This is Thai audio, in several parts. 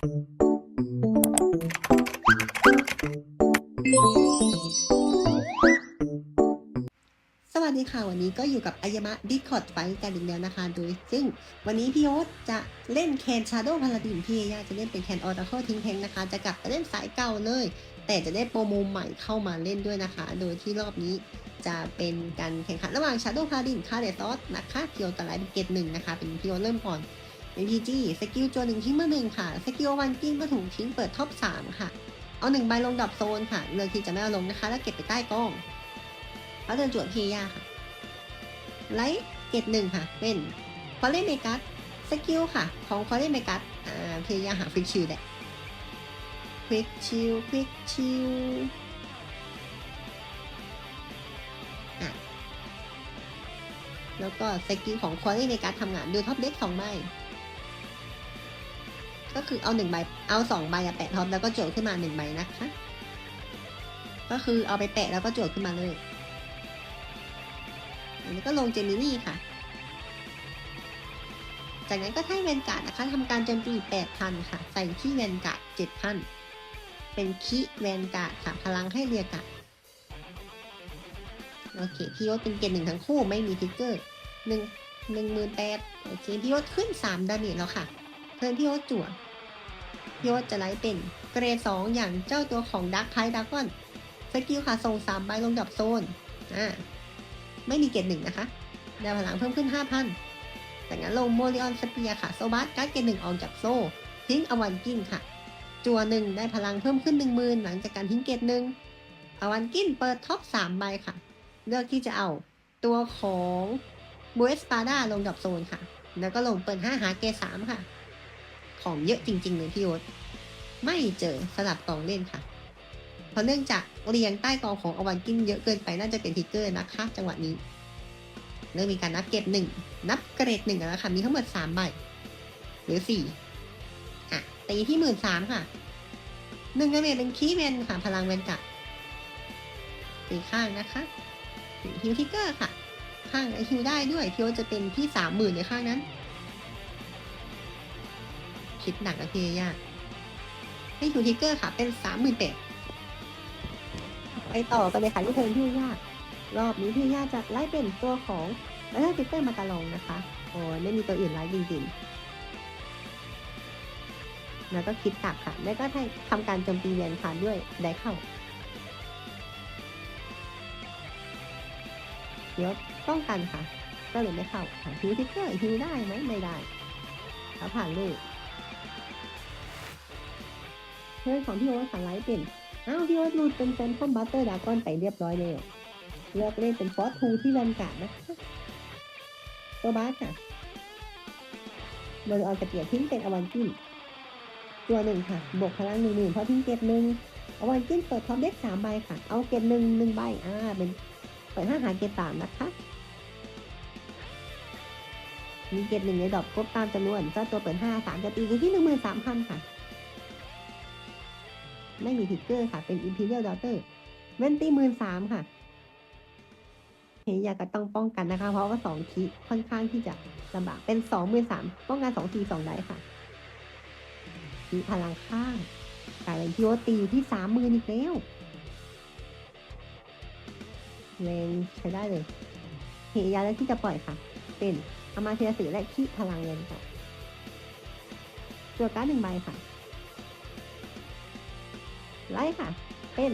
สวัสดีค่ะวันนี้ก็อยู่กับอายามะดิคอร์ดไฟกันอีกแล้วนะคะ โดย ซึ่งวันนี้พี่โอ๊ตจะเล่นแคนชาโดว์พาราดินพี่เอย่าจะเล่นเป็นแคนออร์เคิลทิ้งแทงนะคะ จะกลับไปเล่นสายเก่าเลย แต่จะได้โปรโมใหม่เข้ามาเล่นด้วยนะคะ โดยที่รอบนี้จะเป็นการแข่งขันระหว่างชาโดว์พาราดินคาเดซอสนะคะพี่โอ๊ตกับไลท์เป็นเกตหนึ่งนะคะ เป็นพี่โอ๊ตเริ่มก่อน เป็นพีจีสกิลโจหนึ่งทิ้งมาหนึ่งค่ะ สกิลวันกิ้งก็ถูกทิ้งเปิดท็อปสามค่ะ เอาหนึ่งใบลงดับโซนค่ะ เลือกที่จะไม่เอาลงนะคะ แล้วเก็บไปใต้กล้องเขาเดินจวดพีย่าค่ะ ไลท์เกตหนึ่งค่ะ เป็นคอเลเมกัสสกิลค่ะ ของคอเลเมกัสอ่าพยายหาควิกชิลแหละควิกชิลควิกชิลแล้วก็สกิลของคอเลเมกัสทำงานดูท็อปเด็กสองใบ ก็คือเอาหนึ่งใบ เอาสองใบอะแปะท็อปแล้วก็โจทย์ขึ้นมาหนึ่งใบนะคะ ก็คือเอาไปแปะแล้วก็โจทย์ขึ้นมาเลย อันนี้ก็ลงเจมินี่ค่ะ จากนั้นก็ให้แวนการ์ดนะคะทำการโจมตี8,000ค่ะ ใส่ที่แวนการ์ด7,000เป็นคิแวนการ์ดค่ะ พลังให้เรียกะโอเค พี่ยศเป็นเกณฑ์หนึ่งทั้งคู่ไม่มีทิกเกอร์หนึ่งหนึ่งหมื่นแปดโอเค พี่ยศขึ้น3ดาเมจแล้วค่ะ เพิ่มพี่ยศจั่วพี่ยจะไลฟ์เป็นเกรดสองอย่างเจ้าตัวของดักไพดักกอนสกิลค่ะส่งสามใบลงดับโซนอ่าไม่มีเกรดหนึ่งนะคะได้พลังเพิ่มขึ้น 5,000จากนั้นลงโมลิออนสเปียค่ะโซบัสการ์ดเกรดหนึ่งออกจากโซ่ทิ้งอวันกินค่ะ จัวหนึ่งได้พลังเพิ่มขึ้น10,000หลังจากการทิ้งเกรดหนึ่งอวันกินเปิดท็อป3ใบค่ะ เลือกที่จะเอาตัวของบูเอสปาดาลงดับโซนค่ะ แล้วก็ลงเปิด5หาเกรด3ค่ะ ของเยอะจริง ๆ เลยพี่โอ๊ตไม่เจอสลับกองเล่นค่ะ เพราะเนื่องจากเรียงใต้กองของอวันกินเยอะเกินไปน่าจะเป็นทิกเกอร์นะคะ จังหวะนี้ เริ่มมีการนับเก็บหนึ่งนับเกรดหนึ่งแล้วค่ะมีทั้งหมดสามใบหรือสี่อะตีที่หมื่นสามค่ะหนึ่งกระเมจเป็นคีเวนค่ะ พลังเวนกะตีข้างนะคะฮิวทิกเกอร์ค่ะ ข้างฮิวได้ด้วยพิโอจะเป็นที่สามหมื่นในข้างนั้น คิดหนักนะพี่ยากให้ฮิวทิกเกอร์ค่ะ เป็นสามหมื่นแปดไปต่อกันเลยค่ะที่เทิร์นพี่ยาก รอบนี้พี่ย่าจะไล่เป็นตัวของแบทเทิลฟิเตอร์มาตาลองนะคะ โอ้ยไม่มีตัวอื่นไล่จริงๆ แล้วก็คิดตักค่ะ แล้วก็ให้ทำการโจมตีเวียนผ่านด้วยได้เข้าเดี๋ยวป้องกันค่ะ ก็เลยไม่เข้าค่ะฮิวทิกเกอร์ฮิวได้ไหมไม่ได้แล้วผ่านลูก เพื่อนของพี่โอ๊ตค่ะไลท์เป็น อ้าวพี่โอ๊ตรูดเป็นแฟนคอมบัตเตอร์ดากอนไปเรียบร้อยเลยเลือกเล่นเป็นฟอสทูที่แวนการ์ดนะคะตัวบาสค่ะโดยเอาจะเปลี่ยนทิ้งเป็นอวันกินตัวหนึ่งค่ะ บวกพลังหนึ่งหนึ่งเพราะทิ้งเกตหนึ่งอวันกินเปิดท็อปเด็กสามใบค่ะ เอาเกตหนึ่งหนึ่งใบ อ่า เป็นเปิดห้าหาเกตสามนะคะ มีเกตหนึ่งในดอกครบตามจำนวนเจ้าตัวเปิดห้าสามจะตีอยู่ที่หนึ่งหมื่นสามพันค่ะ ไม่มีทิกเกอร์ค่ะ เป็น Imperial Daughter เว้นตีหมื่นสามค่ะ เฮียก็ต้องป้องกันนะคะ เพราะว่าสองคีค่อนข้างที่จะลำบาก เป็นสองหมื่นสามป้องกันสองทีสองได้ค่ะคีพลังข้างกลายเป็นพี่โอตีอยู่ที่สามหมื่นอีกแล้วแรงใช้ได้เลย เฮียแล้วที่จะปล่อยค่ะ เป็นอามาเทียสือและคีพลังเงินค่ะตัวการ์ดหนึ่งใบค่ะ ไลท์ค่ะ เป็น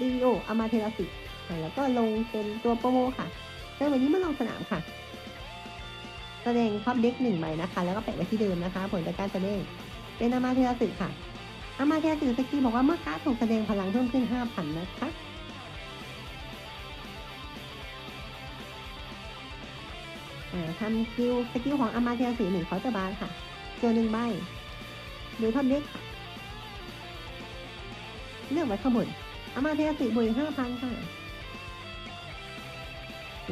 รีโออามาเทราสิแล้วก็ลงเป็นตัวโปรโมค่ะเริ่วันนี้มาลงสนามค่ะ แสดงครอบเด็กหนึ่งใบนะคะ แล้วก็แปะไว้ที่เดิมนะคะ ผลจากการแสดงเป็นอามาเทราสิค่ะ อามาเทราสิสกีบอกว่าเมื่อการถูกแสดงพลังเพิ่มขึ้นห้าพันะคะอ่าทำคิวสกิลของอามาเทราสิหนึ่งเขาจะบานค่ะ ตัวหนึ่งใบดูท็อปเด็กค่ะ เลือกไว้ข้างบนเอามาเทสิบวกห้าพันค่ะ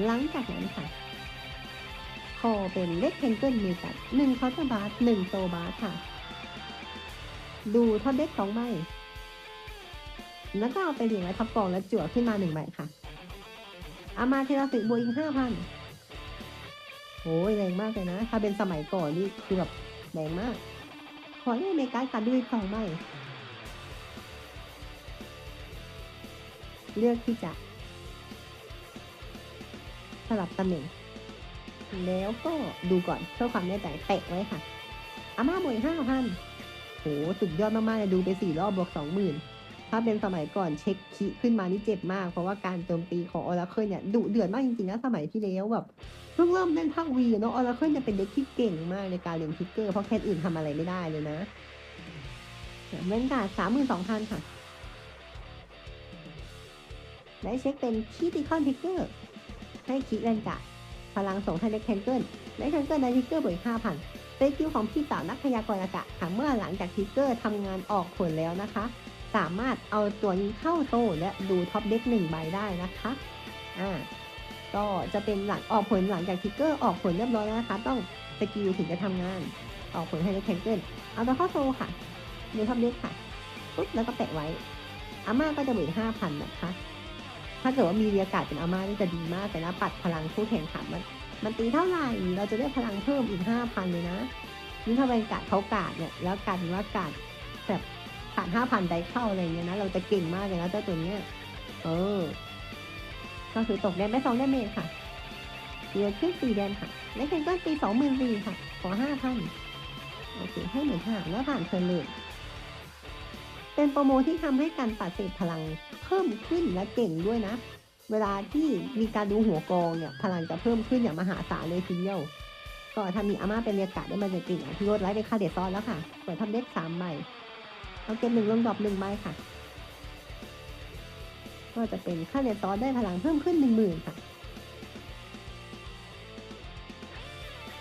หลังจากนั้นค่ะ คอเป็นเล็กเพนเกิลมีกันหนึ่งคอร์บาร์หนึ่งโซบาร์ค่ะ ดูท็อปเด็กสองใบ แล้วก็เอาไปเรียงไว้ทับกองแล้วจั่วขึ้นมาหนึ่งใบค่ะ อามาเทราสิบวกอีกห้าพันโอ้ยแรงมากเลยนะ ถ้าเป็นสมัยก่อนนี่คือแบบแรงมาก ขอให้เมกาค่ะดูอีกสองใบ เลือกที่จะสลับตำแหน่ง แล้วก็ดูก่อนเพื่อความแน่ใจแปะไว้ค่ะ อาม่าบวกห้าพันโหสุดยอดมากๆเลยดูไปสี่รอบบวกสองหมื่นถ้าเป็นสมัยก่อนเช็คคิขึ้นมานี่เจ็บมาก เพราะว่าการโจมตีของออราเคิลเนี่ยดุเดือดมากจริงๆนะสมัยที่แล้วแบบเพิ่งเริ่มเล่นภาควีเนาะออราเคิลจะเป็นเด็กที่เก่งมากในการเล่นทิกเกอร์เพราะแค่อื่นทำอะไรไม่ได้เลยนะเล่นการสามหมื่นสองพันค่ะ ได้เช็คเป็นคีติคอนทิกเกอร์ให้คิเล่นกะ พลังส่งให้เล็กแคนเกิลเล็กแคนเกิลได้ทิกเกอร์บวกห้าพันสกิลของพี่สาวนักพยากรณ์อากาศค่ะเมื่อหลังจากทิกเกอร์ทำงานออกผลแล้วนะคะ สามารถเอาตัวนี้เข้าโซ่และดูท็อปเด็กหนึ่งใบได้นะคะอ่าก็จะเป็นหลังออกผลหลังจากทิกเกอร์ออกผลเรียบร้อยแล้วนะคะ ต้องสกิลถึงจะทำงานออกผลให้เล็กแคนเกิลเอาตัวเข้าโซ่ค่ะดูท็อปเด็กค่ะปุ๊บแล้วก็แปะไว้อาม่าก็จะบวกห้าพันนะคะ ถ้าเกิดว่ามีเรียกาศเป็นอาม่านี่จะดีมากแต่นะปัดพลังคู่แข่งขันมัน มันตีเท่าไหร่เราจะได้พลังเพิ่มอีกห้าพันเลยนะนี่ถ้าเป็นกาดเขากาดเนี่ยแล้วกลารว่ากาดแบบขาดห้าพันได้เข้าอะไรเงี้ยนะเราจะเก่งมากเลยนะเจ้าตัวเนี้ยเออ ก็คือตกแดนไปสองแดนเมจค่ะเดียวขึ้นสี่แดนค่ะและเคนก็ตีสองหมื่นสี่ค่ะ ขอห้าพันโอเคให้หมื่นห้าแล้วผ่านเทิร์นเลย เป็นโปรโมที่ทำให้การปัดเศษพลังเพิ่มขึ้นและเก่งด้วยนะ เวลาที่มีการดูหัวกองเนี่ยพลังจะเพิ่มขึ้นอย่างมหาศาลเลยทีเดียวก็ถ้ามีอาม่าเป็นเรียกกาได้มาจะเก่งอะพี่รถไลฟ์เป็นค่าเดซอนแล้วค่ะเปิดทำเด็กสามใบเอาเกมหนึ่งลงดรอปหนึ่งใบค่ะ ก็จะเป็นค่าเดซอนได้พลังเพิ่มขึ้นหนึ่งหมื่นค่ะ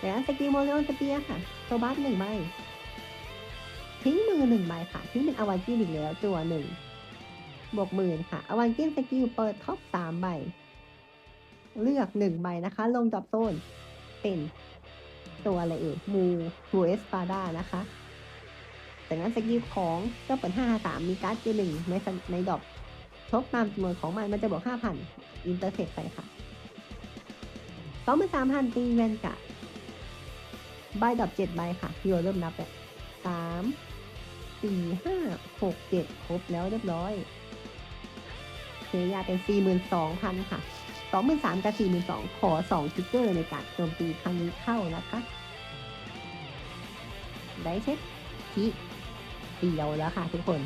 แล้วสกิลโมเลออนสเปียค่ะโซบัสหนึ่งใบ ทิ้งมือหนึ่งใบค่ะทิ้งเป็นอวานจี้อีกแล้วจัวหนึ่งบวกหมื่นค่ะ อวันกินสกิลเปิดท็อปสามใบ เลือกหนึ่งใบนะคะ ลงดับโซนเป็นตัวอะไรเอ่ยมูทูเอสปาดานะคะจากนั้นสกิลของเจ้าเปิดห้าสามมีการ์ดเกหนึ่งในในดอกทบตามจำนวนของมันมันจะบวกห้าพันอินเตอร์เซ็ตไปค่ะสองเป็นสามพันตีแวนกะใบดอกเจ็ดใบค่ะพี่โอเริ่มนับแล้วสาม สี่ห้าหกเจ็ดครบแล้วเรียบร้อยเทียาเป็นสี่หมื่นสองพันค่ะสองหมื่นสามกับสี่หมื่นสองขอสองทิกเกอร์ในการโจมตีครั้งนี้เข้านะคะ ได้เช็คทีเดียวแล้วค่ะทุกคน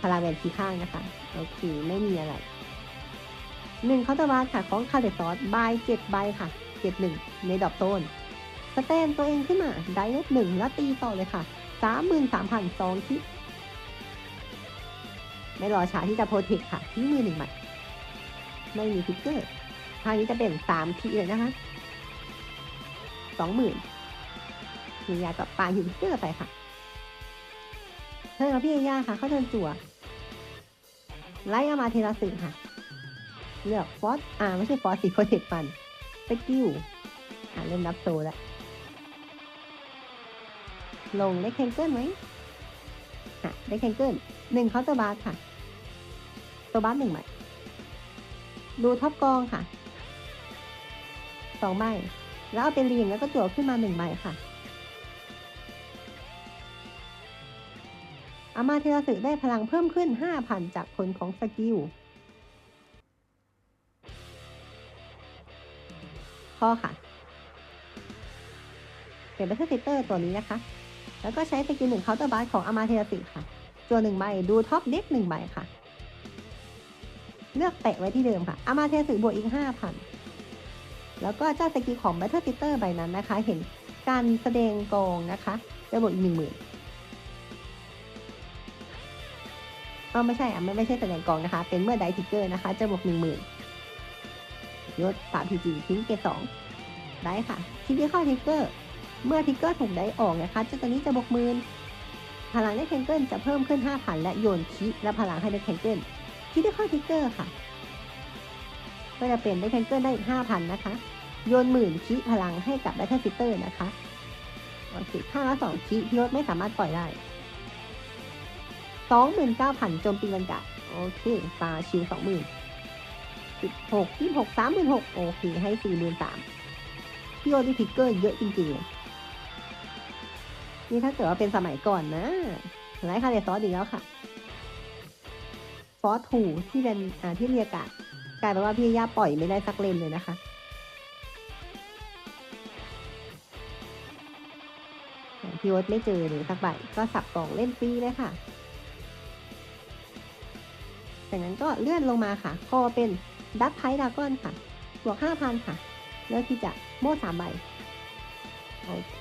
พลาเวนที่ข้างนะคะ โอเค ไม่มีอะไรหนึ่งเขาจะวาดค่ะ ของคาเดซอสบายเจ็ดใบค่ะเจ็ดหนึ่งในดอกโซน สแตนตัวเองขึ้นมาได้ลบหนึ่งแล้วตีต่อเลยค่ะสามหมื่นสามพันสองทิไม่รอช้าที่จะโปรเทคค่ะที่มือหนึ่งใบไม่มีฟิกเกอร์ทางนี้จะเป็นสามทีเลยนะคะสองหมื่นมียากับปลาอยู่ฟิกเกอร์ไปค่ะเธอกับพี่เอยาค่ะ เขาเดินจั่วไล่เอามาเทราสึค่ะ เลือกฟอสอ่าไม่ใช่ฟอสสิโปรเทคฟันสกิลอ่าเริ่มนับโซแล้ว ลงได้แคนเกิลไหมอะได้แคนเกิลหนึ่งเคาน์เตอร์บาร์ค่ะ ตัวบาร์หนึ่งใหม่ดูท็อปกองค่ะสองใบแล้วเอาเป็นเรียงแล้วก็จั่วขึ้นมาหนึ่งใบค่ะอามาเทราสึได้พลังเพิ่มขึ้นห้าพันจากผลของสกิลข้อค่ะ เป็นบัตเตอร์เซเตอร์ตัวนี้นะคะ แล้วก็ใช้สกิลหนึ่งเคาน์เตอร์บาร์ของอามาเทราสึค่ะตัวหนึ่งใบดูท็อปเด็กหนึ่งใบค่ะ เลือกแปะไว้ที่เดิมค่ะอามาเทราสึบวกอีกห้าพันแล้วก็เจ้าสกิลของแบัตเตอร์เซเตอร์ใบนั้นนะคะ เห็นการแสดงกองนะคะจะบวกอีกหนึ่งหมื่นเออไม่ใช่อะไม่ไม่ใช่แสดงกองนะคะ เป็นเมื่อไดทิกเกอร์นะคะ จะบวกหนึ่งหมื่นยศสามพีจีทิ้งเกตสองได้ค่ะทีที่เข้าทิกเกอร์ เมื่อทิกเกอร์ถูกได้ออกนะคะเจ้าตัวนี้จะบวกหมื่นพลังได้แคนเกิลจะเพิ่มขึ้น 5,000 และโยนคิและพลังให้ได้แคนเกิลทีที่เข้าทิกเกอร์ค่ะ ก็จะเป็นได้แคนเกิลได้อีก5,000 นะคะ โยนหมื่นคิพลังให้กับแบทเทิลฟิเตอร์นะคะโอเคค่าละสองคิพี่รไม่สามารถปล่อยได้สองหมื่นเก้าพันโจมตีวันกะโอเคตาชิวสองหมื่นสิบหกยี่หกสามหมื่นหกโอเคให้สี่หมื่นสามพี่โอที่ทิกเกอร์เยอะจริงๆ นี่ถ้าเกิดว่าเป็นสมัยก่อนนะไลท์คาเดซอสอีกแล้วค่ะ ฟอสถูที่เป็นอ่าที่เรียกะกลายเป็นว่าพี่ย่าปล่อยไม่ได้สักเลนเลยนะคะพี่โอ๊ตไม่เจอเลยสักใบก็สับกล่องเล่นฟรีเลยค่ะ จากนั้นก็เลื่อนลงมาค่ะคอเป็นดัตไพดากอนค่ะ บวกห้าพันค่ะแล้วที่จะโม่สามใบ โอเค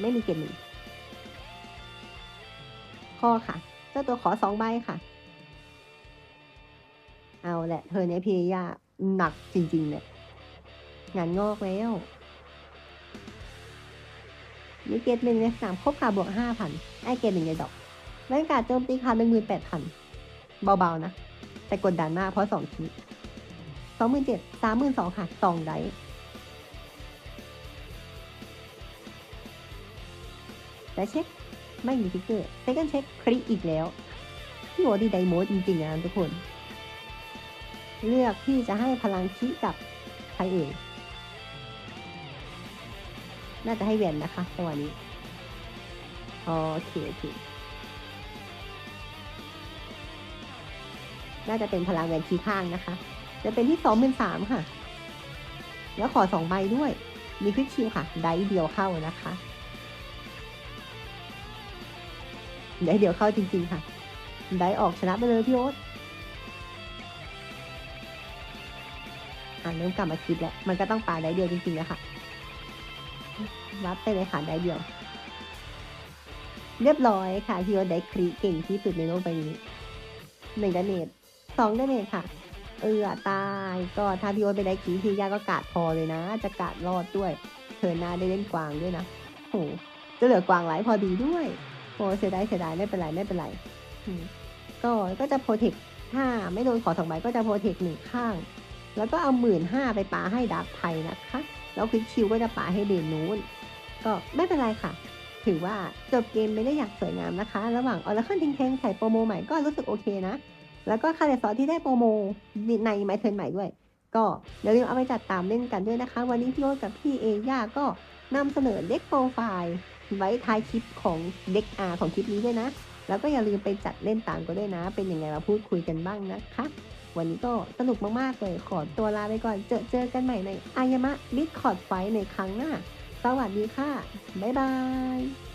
ไม่มีเกณฑ์หนึ่ง คอค่ะ เจ้าตัวขอสองใบค่ะ เอาแหละ เธอเนี้ยพี่ยาหนักจริงๆเนี่ยงานงอกแล้วมีเกตหนึ่งในสนามครบค่ะบวกห้าพันไอเกตหนึ่งในดอกแรงการโจมตีค่ะหนึ่งหมื่นแปดพันเบาๆนะ แต่กดดันมากเพราะสองทีสองหมื่นเจ็ดสามหมื่นสองค่ะสองไดแต่เช็ค ไม่มีทิกเกอร์เซกันเช็คคลิกอีกแล้ว พี่โอดีไดโมดจริงๆนะทุกคน เลือกที่จะให้พลังคิกับใครเอ่ยน่าจะให้แวนนะคะจังหวะนี้ โอเคโอเคน่าจะเป็นพลังแวนคีข้างนะคะ จะเป็นที่สองเป็นสามค่ะ แล้วขอสองใบด้วย มีคลิกคิวค่ะ ได้เดียวเข้านะคะ ได้เดียวเข้าจริง ๆ ค่ะ ได้ออกชนะไปเลยพี่โอ๊ตอ่าเริ่มกลับมาคิดแล้ว มันก็ต้องปาได้เดียวจริงๆแล้วค่ะวัดไปเลยค่ะได้เดียว เรียบร้อยค่ะพี่โอ๊ตได้ครีเก่งที่สุดในโลกใบนี้หนึ่งดาเมจสองดาเมจค่ะ เออตายก็ถ้าพี่โอ๊ตไปได้คีพี่ยาก็กาดพอเลยนะ จะกาดรอดด้วยเธอหน้าได้เล่นกวางด้วยนะโหจะเหลือกวางไลฟ์พอดีด้วย โอ้เสียดายเสียดายไม่เป็นไรไม่เป็นไรอืมก็ก็จะโปรเทคถ้าไม่โดนขอสองใบก็จะโปรเทคหนึ่งข้าง แล้วก็เอาหมื่นห้าไปปาให้ดับไทยนะคะ แล้วคลิกคิวก็จะปาให้เดนนู้น ก็ไม่เป็นไรค่ะ ถือว่าจบเกมไม่ได้อยากสวยงามนะคะ ระหว่างออร์เคิลทิงเทงใส่โปรโมใหม่ก็รู้สึกโอเคนะ แล้วก็คาเดซอสที่ได้โปรโมในไมเทิร์นใหม่ด้วย ก็อย่าลืมเอาไปจัดตามเล่นกันด้วยนะคะ วันนี้พี่โอ๊ตกับพี่เอย่าก็นำเสนอเด็กโปรไฟล์ ไว้ท้ายคลิปของเด็กอาของคลิปนี้ด้วยนะ แล้วก็อย่าลืมไปจัดเล่นตามก็ด้วยนะ เป็นยังไงมาพูดคุยกันบ้างนะคะ วันนี้ก็สนุกมากๆเลยขอตัวลาไปก่อน เจอเจอกันใหม่ในอายามะดิสคอร์ดไฟในครั้งหน้า สวัสดีค่ะ บ๊ายบาย